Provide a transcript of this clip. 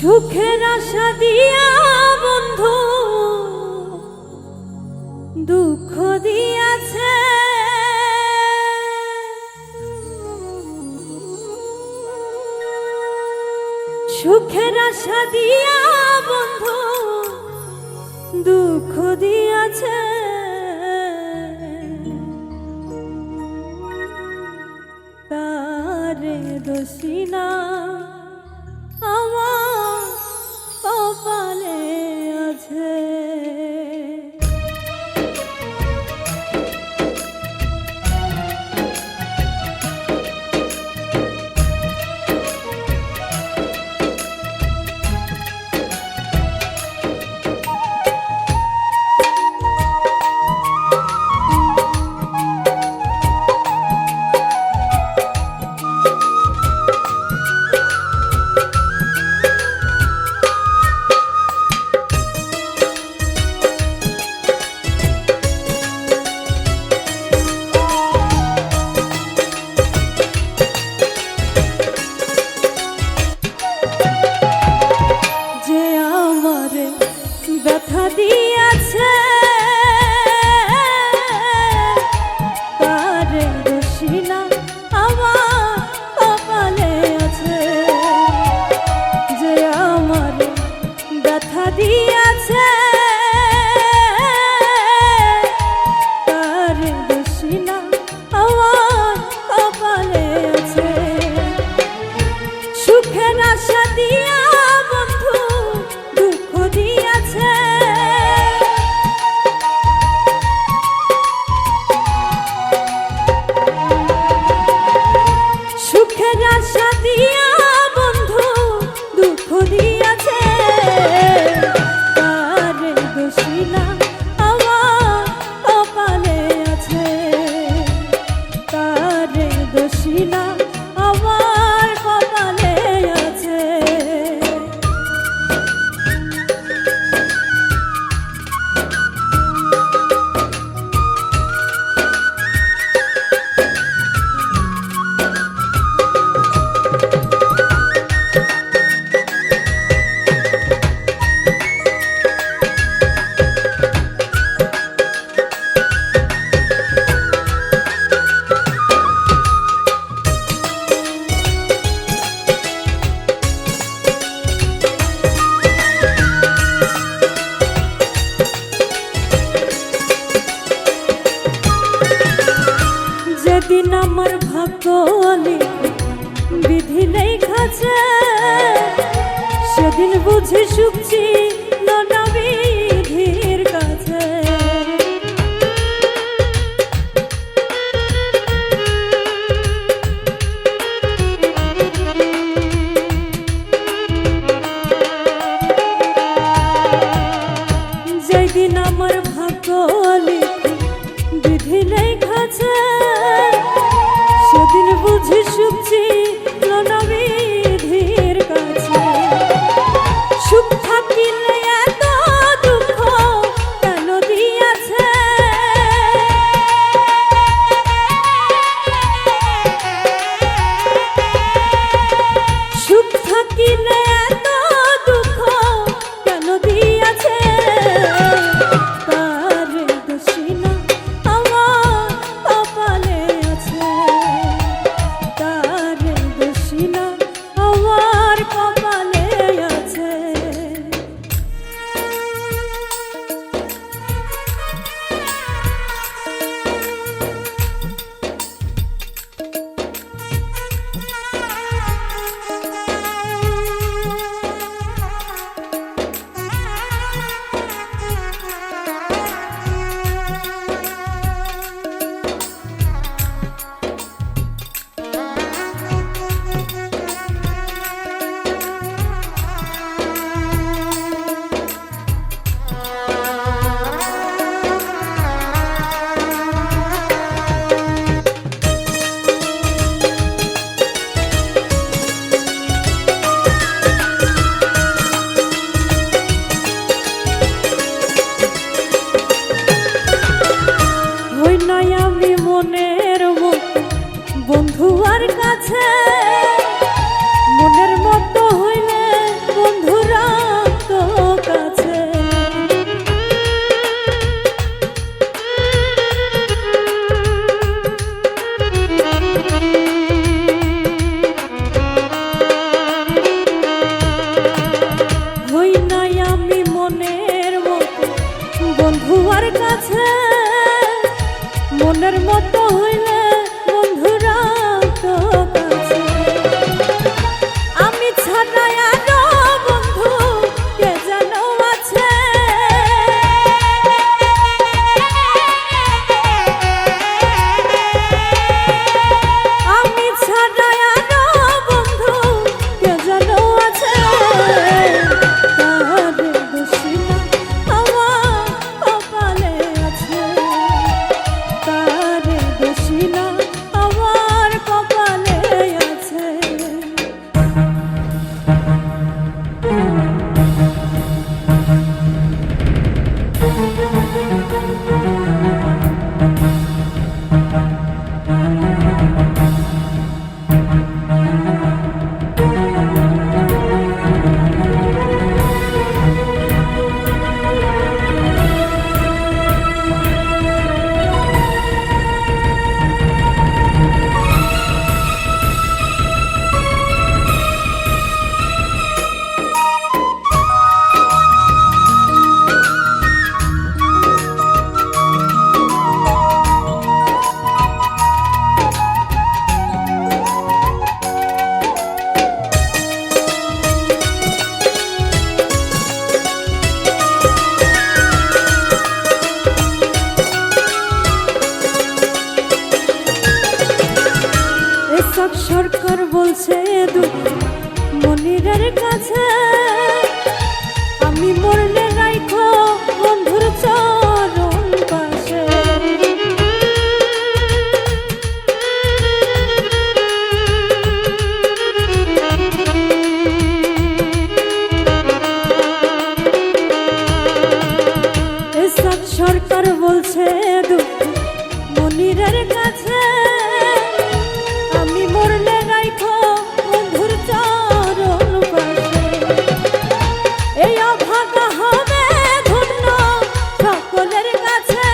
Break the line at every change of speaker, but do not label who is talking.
সুখের আশা দিয়া বন্ধু, দুঃখ দিয়াছে। সুখের আশা দিয়া বন্ধু, দুঃখ দিয়াছে। তারে দোষী না না আছে। গেছে মনের মতো সরকার বলছে মনিরের কাছে আমি মরলে রাইখো বন্ধুর চরণ পাশে। সরকার বলছে মনিরের কাছে Let's go.